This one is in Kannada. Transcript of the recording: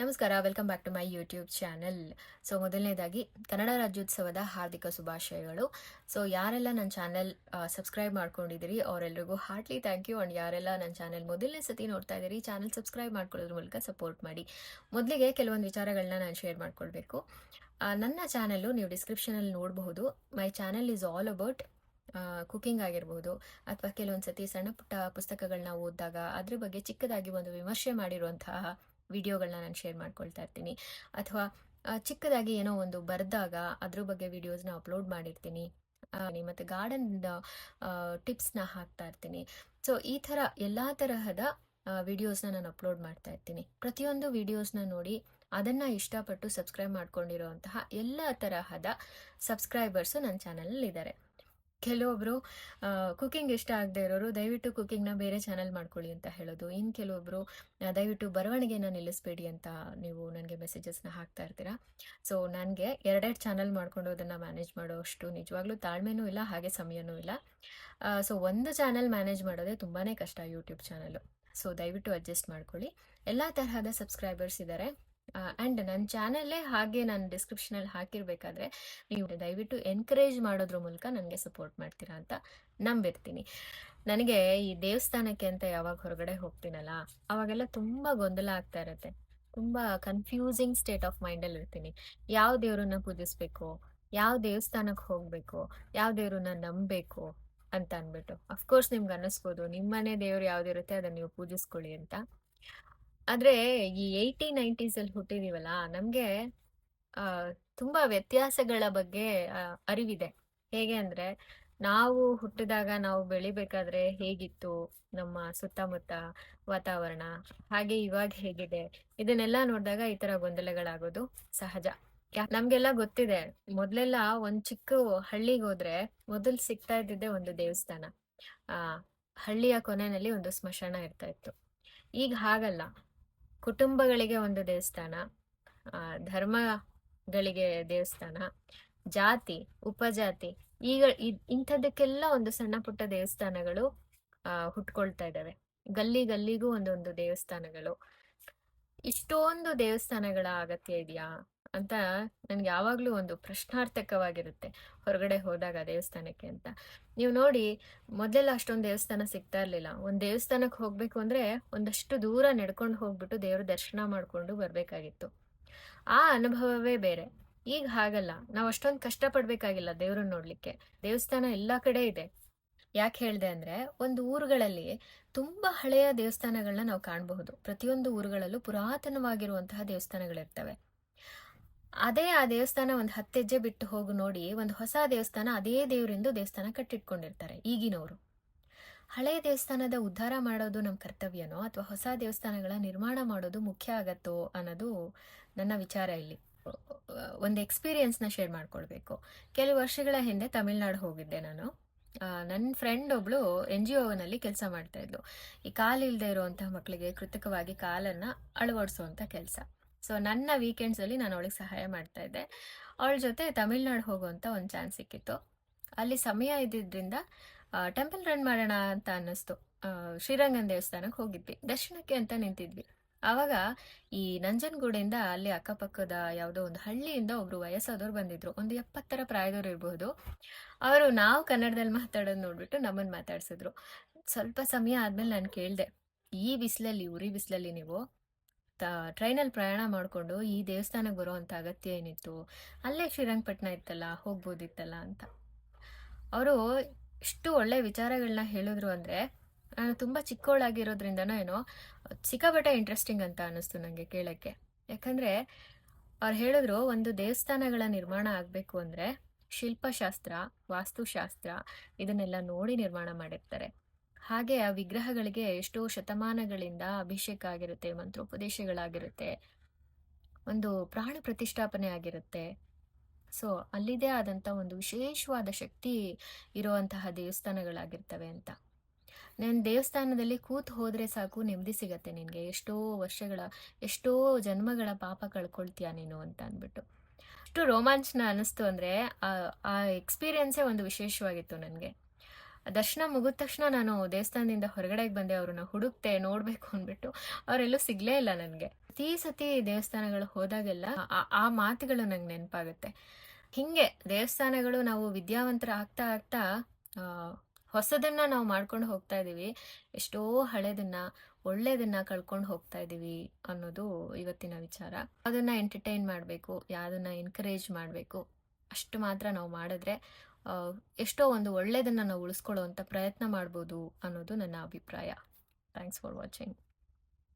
ನಮಸ್ಕಾರ welcome back to my YouTube channel so ಮೊದಲನೇದಾಗಿ, ಕನ್ನಡ ರಾಜ್ಯೋತ್ಸವದ ಹಾರ್ದಿಕ ಶುಭಾಶಯಗಳು. ಸೊ ಯಾರೆಲ್ಲ ನನ್ನ ಚಾನೆಲ್ ಸಬ್ಸ್ಕ್ರೈಬ್ ಮಾಡ್ಕೊಂಡಿದ್ದೀರಿ ಅವರೆಲ್ಲರಿಗೂ ಹಾರ್ಟ್ಲಿ ಥ್ಯಾಂಕ್ ಯು ಆ್ಯಂಡ್ ಯಾರೆಲ್ಲ ನನ್ನ ಚಾನೆಲ್ ಮೊದಲನೇ ಸತಿ ನೋಡ್ತಾ ಇದ್ದೀರಿ ಚಾನೆಲ್ ಸಬ್ಸ್ಕ್ರೈಬ್ ಮಾಡ್ಕೊಳ್ಳೋದ್ರ ಮೂಲಕ ಸಪೋರ್ಟ್ ಮಾಡಿ. ಮೊದಲಿಗೆ ಕೆಲವೊಂದು ವಿಚಾರಗಳನ್ನ ನಾನು ಶೇರ್ ಮಾಡ್ಕೊಳ್ಬೇಕು. ನನ್ನ ಚಾನೆಲ್ ನೀವು ಡಿಸ್ಕ್ರಿಪ್ಷನಲ್ಲಿ ನೋಡಬಹುದು. My channel is all about cooking ಆಗಿರ್ಬೋದು ಅಥವಾ ಕೆಲವೊಂದು ಸತಿ ಸಣ್ಣ ಪುಟ್ಟ ಪುಸ್ತಕಗಳನ್ನ ಓದಿದಾಗ, ಅದ್ರ ಬಗ್ಗೆ ಚಿಕ್ಕದಾಗಿ ಒಂದು ವಿಮರ್ಶೆ ಮಾಡಿರುವಂತಹ ವಿಡಿಯೋಗಳನ್ನ ನಾನು ಶೇರ್ ಮಾಡ್ಕೊಳ್ತಾ ಇರ್ತೀನಿ. ಅಥವಾ ಚಿಕ್ಕದಾಗಿ ಏನೋ ಒಂದು ಬರೆದಾಗ ಅದ್ರ ಬಗ್ಗೆ ವಿಡಿಯೋಸ್ನ ಅಪ್ಲೋಡ್ ಮಾಡಿರ್ತೀನಿ. ಮತ್ತು ಗಾರ್ಡನ್ ಟಿಪ್ಸ್ನ ಹಾಕ್ತಾ ಇರ್ತೀನಿ. ಸೊ, ಈ ಥರ ಎಲ್ಲ ತರಹದ ವಿಡಿಯೋಸ್ನ ನಾನು ಅಪ್ಲೋಡ್ ಮಾಡ್ತಾ ಇರ್ತೀನಿ. ಪ್ರತಿಯೊಂದು ವಿಡಿಯೋಸ್ನ ನೋಡಿ, ಅದನ್ನು ಇಷ್ಟಪಟ್ಟು ಸಬ್ಸ್ಕ್ರೈಬ್ ಮಾಡ್ಕೊಂಡಿರೋಂತಹ ಎಲ್ಲ ತರಹದ ಸಬ್ಸ್ಕ್ರೈಬರ್ಸು ನನ್ನ ಚಾನಲಲ್ಲಿ ಇದ್ದಾರೆ ಕೆಲವೊಬ್ಬರು ಕುಕಿಂಗ್ ಇಷ್ಟ ಆಗದೆ ಇರೋರು ದಯವಿಟ್ಟು ಕುಕಿಂಗ್ನ ಬೇರೆ ಚಾನಲ್ ಮಾಡ್ಕೊಳ್ಳಿ ಅಂತ ಹೇಳೋದು. ಇನ್ನು ಕೆಲವೊಬ್ಬರು ದಯವಿಟ್ಟು ಬರವಣಿಗೆನ ನಿಲ್ಲಿಸಬೇಡಿ ಅಂತ ನೀವು ನನಗೆ ಮೆಸೇಜಸ್ನ ಹಾಕ್ತಾ ಇರ್ತೀರಾ? ಸೊ ನನಗೆ ಎರಡೆರಡು ಚಾನಲ್ ಮಾಡ್ಕೊಂಡು ಅದನ್ನು ಮ್ಯಾನೇಜ್ ಮಾಡೋ ಅಷ್ಟು ನಿಜವಾಗ್ಲೂ ತಾಳ್ಮೆನೂ ಇಲ್ಲ, ಹಾಗೆ ಸಮಯನೂ ಇಲ್ಲ. ಸೊ ಒಂದು ಚಾನಲ್ ಮ್ಯಾನೇಜ್ ಮಾಡೋದೇ ತುಂಬಾ ಕಷ್ಟ ಯೂಟ್ಯೂಬ್ ಚಾನಲು ಸೊ ದಯವಿಟ್ಟು ಅಡ್ಜಸ್ಟ್ ಮಾಡ್ಕೊಳ್ಳಿ. ಎಲ್ಲ ತರಹದ ಸಬ್ಸ್ಕ್ರೈಬರ್ಸ್ ಇದ್ದಾರೆ ಆ್ಯಂಡ್ ನನ್ನ ಚಾನಲ್ಲೇ ಹಾಗೆ ನಾನು ಡಿಸ್ಕ್ರಿಪ್ಷನಲ್ಲಿ ಹಾಕಿರಬೇಕಾದ್ರೆ, ನೀವು ದಯವಿಟ್ಟು ಎನ್ಕರೇಜ್ ಮಾಡೋದ್ರ ಮೂಲಕ ನನಗೆ ಸಪೋರ್ಟ್ ಮಾಡ್ತೀರಾ ಅಂತ ನಂಬಿರ್ತೀನಿ. ನನಗೆ ಈ ದೇವಸ್ಥಾನಕ್ಕೆ ಅಂತ ಯಾವಾಗ ಹೊರಗಡೆ ಹೋಗ್ತೀನಲ್ಲ, ಅವಾಗೆಲ್ಲ ತುಂಬ ಗೊಂದಲ ಆಗ್ತಾ ಇರುತ್ತೆ. ತುಂಬ ಕನ್ಫ್ಯೂಸಿಂಗ್ ಸ್ಟೇಟ್ ಆಫ್ ಮೈಂಡಲ್ಲಿ ಇರ್ತೀನಿ. ಯಾವ ದೇವ್ರನ್ನ ಪೂಜಿಸ್ಬೇಕು, ಯಾವ ದೇವಸ್ಥಾನಕ್ಕೆ ಹೋಗಬೇಕು, ಯಾವ ದೇವ್ರನ್ನ ನಂಬಬೇಕು ಅಂತ ಅಂದ್ಬಿಟ್ಟು. ಅಫ್ಕೋರ್ಸ್ ನಿಮ್ಗೆ ಅನ್ನಿಸ್ಬೋದು, ನಿಮ್ಮನೆ ದೇವ್ರು ಯಾವ್ದಿರುತ್ತೆ ಅದನ್ನ ನೀವು ಪೂಜಿಸ್ಕೊಳ್ಳಿ ಅಂತ. ಆದ್ರೆ ಈ ಏಯ್ಟಿ ನೈಂಟೀಸಲ್ಲಿ ಹುಟ್ಟಿದೀವಲ್ಲ, ನಮಗೆ ತುಂಬಾ ವ್ಯತ್ಯಾಸಗಳ ಬಗ್ಗೆ ಅರಿವಿದೆ. ಹೇಗೆ ಅಂದ್ರೆ, ನಾವು ಹುಟ್ಟಿದಾಗ ನಾವು ಬೆಳಿಬೇಕಾದ್ರೆ ಹೇಗಿತ್ತು ನಮ್ಮ ಸುತ್ತಮುತ್ತ ವಾತಾವರಣ, ಹಾಗೆ ಇವಾಗ ಹೇಗಿದೆ, ಇದನ್ನೆಲ್ಲ ನೋಡಿದಾಗ ಈ ತರ ಗೊಂದಲಗಳಾಗೋದು ಸಹಜ. ನಮ್ಗೆಲ್ಲ ಗೊತ್ತಿದೆ, ಮೊದ್ಲೆಲ್ಲ ಒಂದ್ ಚಿಕ್ಕ ಹಳ್ಳಿಗೆ ಹೋದ್ರೆ ಮೊದಲು ಸಿಗ್ತಾ ಇದ್ದಿದ್ದೆ ಒಂದು ದೇವಸ್ಥಾನ. ಆ, ಹಳ್ಳಿಯ ಕೊನೆಯಲ್ಲಿ ಒಂದು ಸ್ಮಶಾನ ಇರ್ತಾ ಇತ್ತು. ಈಗ ಹಾಗಲ್ಲ. ಕುಟುಂಬಗಳಿಗೆ ಒಂದು ದೇವಸ್ಥಾನ ಧರ್ಮಗಳಿಗೆ ದೇವಸ್ಥಾನ ಜಾತಿ ಉಪಜಾತಿ ಈಗ ಇಂಥದಕ್ಕೆಲ್ಲ ಒಂದು ಸಣ್ಣ ಪುಟ್ಟ ದೇವಸ್ಥಾನಗಳು ಆ, ಹುಟ್ಕೊಳ್ತಾ ಇದ್ದಾವೆ ಗಲ್ಲಿ ಗಲ್ಲಿಗೂ ಒಂದೊಂದು ದೇವಸ್ಥಾನಗಳು. ಇಷ್ಟೊಂದು ದೇವಸ್ಥಾನಗಳ ಅಗತ್ಯ ಇದೆಯಾ? ಅಂತ ನನ್ಗೆ ಯಾವಾಗ್ಲೂ ಒಂದು ಪ್ರಶ್ನಾರ್ಥಕವಾಗಿರುತ್ತೆ ಹೊರಗಡೆ ಹೋದಾಗ ದೇವಸ್ಥಾನಕ್ಕೆ ಅಂತ. ನೀವು ನೋಡಿ, ಮೊದಲೆಲ್ಲ ಅಷ್ಟೊಂದು ದೇವಸ್ಥಾನ ಸಿಗ್ತಾ ಇರ್ಲಿಲ್ಲ. ಒಂದ್ ದೇವಸ್ಥಾನಕ್ಕೆ ಹೋಗ್ಬೇಕು ಅಂದ್ರೆ ಒಂದಷ್ಟು ದೂರ ನಡ್ಕೊಂಡು ಹೋಗ್ಬಿಟ್ಟು ದೇವ್ರ ದರ್ಶನ ಮಾಡ್ಕೊಂಡು ಬರ್ಬೇಕಾಗಿತ್ತು. ಆ ಅನುಭವವೇ ಬೇರೆ. ಈಗ ಹಾಗಲ್ಲ. ನಾವು ಅಷ್ಟೊಂದು ಕಷ್ಟಪಡ್ಬೇಕಾಗಿಲ್ಲ ದೇವ್ರನ್ನ ನೋಡ್ಲಿಕ್ಕೆ. ದೇವಸ್ಥಾನ ಎಲ್ಲಾ ಕಡೆ ಇದೆ. ಯಾಕೆ ಹೇಳ್ದೆ ಅಂದ್ರೆ, ಒಂದು ಊರುಗಳಲ್ಲಿ ತುಂಬಾ ಹಳೆಯ ದೇವಸ್ಥಾನಗಳನ್ನ ನಾವು ಕಾಣಬಹುದು. ಪ್ರತಿಯೊಂದು ಊರುಗಳಲ್ಲೂ ಪುರಾತನವಾಗಿರುವಂತಹ ದೇವಸ್ಥಾನಗಳಿರ್ತವೆ. ಅದೇ ಆ ದೇವಸ್ಥಾನ ಒಂದು ಹತ್ತೆಜ್ಜೆ ಬಿಟ್ಟು ಹೋಗಿ ನೋಡಿ, ಒಂದು ಹೊಸ ದೇವಸ್ಥಾನ ಅದೇ ದೇವರಿಂದ ದೇವಸ್ಥಾನ ಕಟ್ಟಿಟ್ಕೊಂಡಿರ್ತಾರೆ ಈಗಿನವರು. ಹಳೆಯ ದೇವಸ್ಥಾನದ ಉದ್ಧಾರ ಮಾಡೋದು ನಮ್ಮ ಕರ್ತವ್ಯನೋ ಅಥವಾ ಹೊಸ ದೇವಸ್ಥಾನಗಳ ನಿರ್ಮಾಣ ಮಾಡೋದು ಮುಖ್ಯ ಆಗತ್ತೋ ಅನ್ನೋದು ನನ್ನ ವಿಚಾರ ಇಲ್ಲಿ. ಒಂದು ಎಕ್ಸ್ಪೀರಿಯನ್ಸ್ನ ಶೇರ್ ಮಾಡ್ಕೊಳ್ಬೇಕು. ಕೆಲವು ವರ್ಷಗಳ ಹಿಂದೆ ತಮಿಳ್ನಾಡು ಹೋಗಿದ್ದೆ ನಾನು. ನನ್ನ ಫ್ರೆಂಡ್ ಒಬ್ಳು ಎನ್ ಜಿ ಒನಲ್ಲಿ ಕೆಲಸ ಮಾಡ್ತಾ ಇದ್ಲು. ಈ ಕಾಲಿಲ್ಲದೆ ಇರುವಂತಹ ಮಕ್ಕಳಿಗೆ ಕೃತಕವಾಗಿ ಕಾಲನ್ನ ಅಳವಡಿಸುವಂಥ ಕೆಲಸ. ಸೊ ನನ್ನ ವೀಕೆಂಡ್ಸ್ ಅಲ್ಲಿ ನಾನು ಅವಳಿಗೆ ಸಹಾಯ ಮಾಡ್ತಾ ಇದ್ದೆ. ಅವಳ ಜೊತೆ ತಮಿಳ್ನಾಡು ಹೋಗುವಂತ ಒಂದು ಚಾನ್ಸ್ ಸಿಕ್ಕಿತ್ತು. ಅಲ್ಲಿ ಸಮಯ ಇದ್ದಿದ್ದರಿಂದ ಟೆಂಪಲ್ ರನ್ ಮಾಡೋಣ ಅಂತ ಅನ್ನಿಸ್ತು. ಶ್ರೀರಂಗನ್ ದೇವಸ್ಥಾನಕ್ಕೆ ಹೋಗಿದ್ವಿ. ದರ್ಶನಕ್ಕೆ ಅಂತ ನಿಂತಿದ್ವಿ. ಆವಾಗ ಈ ನಂಜನಗೂಡಿಂದ ಅಲ್ಲಿ ಅಕ್ಕಪಕ್ಕದ ಯಾವುದೋ ಒಂದು ಹಳ್ಳಿಯಿಂದ ಒಬ್ರು ವಯಸ್ಸಾದವ್ರು ಬಂದಿದ್ರು. ಒಂದು ಎಪ್ಪತ್ತರ ಪ್ರಾಯದವ್ರು ಇರಬಹುದು ಅವರು ನಾವು ಕನ್ನಡದಲ್ಲಿ ಮಾತಾಡೋದು ನೋಡ್ಬಿಟ್ಟು ನಮ್ಮನ್ನ ಮಾತಾಡ್ಸಿದ್ರು. ಸ್ವಲ್ಪ ಸಮಯ ಆದ್ಮೇಲೆ ನಾನು ಕೇಳಿದೆ, ಈ ಬಿಸಿಲಲ್ಲಿ, ಉರಿ ಬಿಸಿಲಲ್ಲಿ ನೀವು ಟ್ರೈನಲ್ಲಿ ಪ್ರಯಾಣ ಮಾಡಿಕೊಂಡು ಈ ದೇವಸ್ಥಾನಕ್ಕೆ ಬರುವಂಥ ಅಗತ್ಯ ಏನಿತ್ತು? ಅಲ್ಲೇ ಶ್ರೀರಂಗಪಟ್ಟಣ ಇತ್ತಲ್ಲ, ಹೋಗ್ಬೋದಿತ್ತಲ್ಲ ಅಂತ. ಅವರು ಇಷ್ಟು ಒಳ್ಳೆ ವಿಚಾರಗಳನ್ನ ಹೇಳಿದ್ರು ಅಂದರೆ ನಾನು ತುಂಬ ಚಿಕ್ಕವಳಾಗಿರೋದ್ರಿಂದನೋ ಏನೋ, ಸಿಕ್ಕಾಪಟ್ಟೆ ಇಂಟ್ರೆಸ್ಟಿಂಗ್ ಅಂತ ಅನ್ನಿಸ್ತು ನನಗೆ ಕೇಳೋಕ್ಕೆ. ಯಾಕಂದರೆ, ಅವ್ರು ಹೇಳಿದ್ರು ಒಂದು ದೇವಸ್ಥಾನಗಳ ನಿರ್ಮಾಣ ಆಗಬೇಕು ಅಂದರೆ ಶಿಲ್ಪಶಾಸ್ತ್ರ, ವಾಸ್ತುಶಾಸ್ತ್ರ ಇದನ್ನೆಲ್ಲ ನೋಡಿ ನಿರ್ಮಾಣ ಮಾಡಿರ್ತಾರೆ. ಹಾಗೆ ಆ ವಿಗ್ರಹಗಳಿಗೆ ಎಷ್ಟೋ ಶತಮಾನಗಳಿಂದ ಅಭಿಷೇಕ ಆಗಿರುತ್ತೆ, ಮಂತ್ರೋಪದೇಶಗಳಾಗಿರುತ್ತೆ. ಒಂದು ಪ್ರಾಣ ಪ್ರತಿಷ್ಠಾಪನೆ ಆಗಿರುತ್ತೆ. ಸೊ ಅಲ್ಲಿದೇ ಆದಂಥ ಒಂದು ವಿಶೇಷವಾದ ಶಕ್ತಿ ಇರುವಂತಹ ದೇವಸ್ಥಾನಗಳಾಗಿರ್ತವೆ ಅಂತ. ನಾನು ದೇವಸ್ಥಾನದಲ್ಲಿ ಕೂತ್ ಹೋದ್ರೆ ಸಾಕು, ನೆಮ್ಮದಿ ಸಿಗತ್ತೆ ನಿನಗೆ. ಎಷ್ಟೋ ವರ್ಷಗಳ, ಎಷ್ಟೋ ಜನ್ಮಗಳ ಪಾಪ ಕಳ್ಕೊಳ್ತೀಯ ನೀನು ಅಂತ ಅಂದ್ಬಿಟ್ಟು. ಅಷ್ಟು ರೋಮಾಂಚನ ಅನಿಸ್ತು ಅಂದರೆ, ಆ ಎಕ್ಸ್ಪೀರಿಯನ್ಸೇ ಒಂದು ವಿಶೇಷವಾಗಿತ್ತು ನನಗೆ. ದರ್ಶನ ಮುಗಿದ ತಕ್ಷಣ ನಾನು ದೇವಸ್ಥಾನದಿಂದ ಹೊರಗಡೆಗೆ ಬಂದೆ, ಅವ್ರನ್ನ ಹುಡುಕ್ತೆ ನೋಡಬೇಕು ಅಂದ್ಬಿಟ್ಟು ಅವರೆಲ್ಲೂ ಸಿಗಲೇ ಇಲ್ಲ ನನಗೆ. ಪ್ರತಿ ಸತಿ ದೇವಸ್ಥಾನಗಳು ಹೋದಾಗೆಲ್ಲ ಆ- ಮಾತುಗಳು ನಂಗೆ ನೆನಪಾಗುತ್ತೆ. ಹಿಂಗೆ ದೇವಸ್ಥಾನಗಳು ನಾವು ವಿದ್ಯಾವಂತರ ಆಗ್ತಾ ಆಗ್ತಾ ಹೊಸದನ್ನ ನಾವು ಮಾಡ್ಕೊಂಡು ಹೋಗ್ತಾ ಇದೀವಿ, ಎಷ್ಟೋ ಹಳೆದನ್ನ, ಒಳ್ಳೇದನ್ನ ಕಳ್ಕೊಂಡು ಹೋಗ್ತಾ ಇದೀವಿ ಅನ್ನೋದು ಇವತ್ತಿನ ವಿಚಾರ. ಅದನ್ನ ಎಂಟರ್ಟೈನ್ ಮಾಡಬೇಕು, ಯಾವ್ದನ್ನ ಎನ್ಕರೇಜ್ ಮಾಡಬೇಕು, ಅಷ್ಟು ಮಾತ್ರ ನಾವು ಮಾಡಿದ್ರೆ ಎಷ್ಟೋ ಒಂದು ಒಳ್ಳೆಯದನ್ನು ನಾವು ಉಳಿಸ್ಕೊಳ್ಳೋ ಪ್ರಯತ್ನ ಮಾಡ್ಬೋದು ಅನ್ನೋದು ನನ್ನ ಅಭಿಪ್ರಾಯ. Thanks for watching